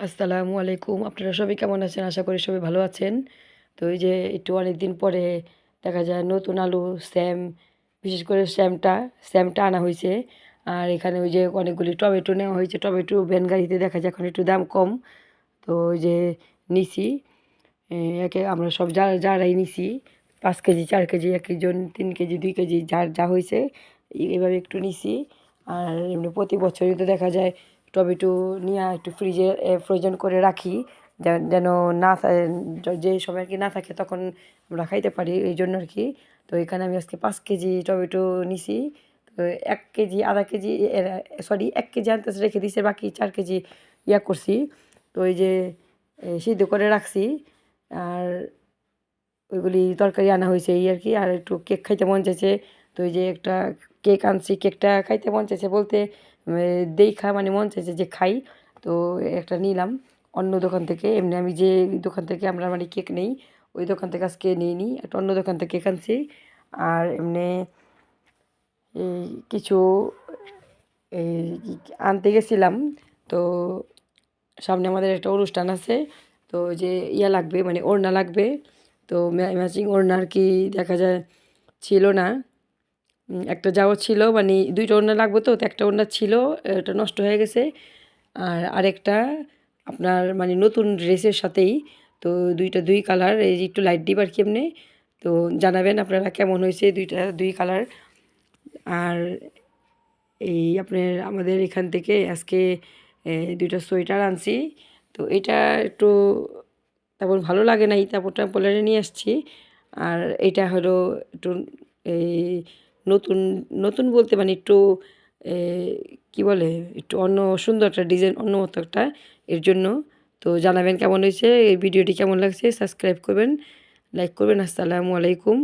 আসসালামু আলাইকুম। আপনারা সবাই কেমন আছেন? আশা করি সবাই ভালো আছেন। তো এই যে একটু অনেক দিন পরে দেখা যায় নতুন আলু, স্যাম, বিশেষ করে স্যামটা স্যামটা আনা হয়েছে। আর এখানে ওই যে অনেকগুলি টমেটো নেওয়া হয়েছে। টমেটো ভ্যান গাড়িতে দেখা যায় এখন একটু দাম কম। তো ওই যে নিছি। একে আমরা সব যা, যারাই নিছি, পাঁচ কেজি, চার কেজি, এক জন তিন কেজি, দুই কেজি, যার, যা হয়েছে এই- এভাবে একটু নিছি। আর এমনি প্রতি বছরই তো দেখা যায় টমেটো নিয়ে একটু ফ্রিজে ফ্রোজেন করে রাখি। যেন না য- সময় কি না থাকে তখন আমরা খাইতে পারি, এই জন্য আর কি। তো এখানে আমি আজকে পাঁচ কেজি টমেটো নিছি। তো এক কেজি, আধা কেজি সরি এক কেজি আনতে রেখে দিয়েছে বাকি চার কেজি ইয়া করছি। তো ওই যে সিদ্ধ করে রাখছি। আর ওইগুলি তরকারি আনা হয়েছে এই আর কি। আর একটু কেক খাইতে মন চাইছে। তো ওই যে একটা কেক আনছি কেকটা খাইতে মন চাইছে বলতে দেখা মানে মন চাইছে যে খাই। তো একটা নিলাম। অন্য দোকান থেকে এমনি আমি যে দোকান থেকে আমরা মানে কেক নেই, ওই দোকান থেকে আজকে নিয়ে নিই। একটা অন্য দোকান থেকে কেক আনছি। আর এমনি এই কিছু এই আনতে গেছিলাম। তো সামনে আমাদের একটা অনুষ্ঠান আছে। তো যে ইয়া লাগবে মানে ওড়না লাগবে। তো ম্যাচিং ওড়না আর কি দেখা যায় ছিল না। একটা যাওয়া ছিল মানে দুইটা ওড়না লাগবে তো তো একটা ওড়না ছিল এটা নষ্ট হয়ে গেছে। আর আরেকটা আপনার মানে নতুন ড্রেসের সাথেই, তো দুইটা দুই কালার, এই একটু লাইট দিবার কেমনে তো জানাবেন আপনারা কেমন হয়েছে দুইটা দুই কালার। আর এই আপনার, আমাদের এখান থেকে আজকে দুইটা সোয়েটার আনছি। তো এটা একটু তেমন ভালো লাগে নাই তারপরটা পোলারে নিয়ে আসছি। আর এটা হলো একটু, এই নতুন নতুন বলতে মানে একটু কি বলে, একটু অন্য সুন্দর একটা ডিজাইন অন্য মতো একটা এর জন্য। তো জানাবেন কেমন হয়েছে, এই ভিডিওটি কেমন লাগছে সাবস্ক্রাইব করবেন লাইক করবেন, আসসালামু আলাইকুম।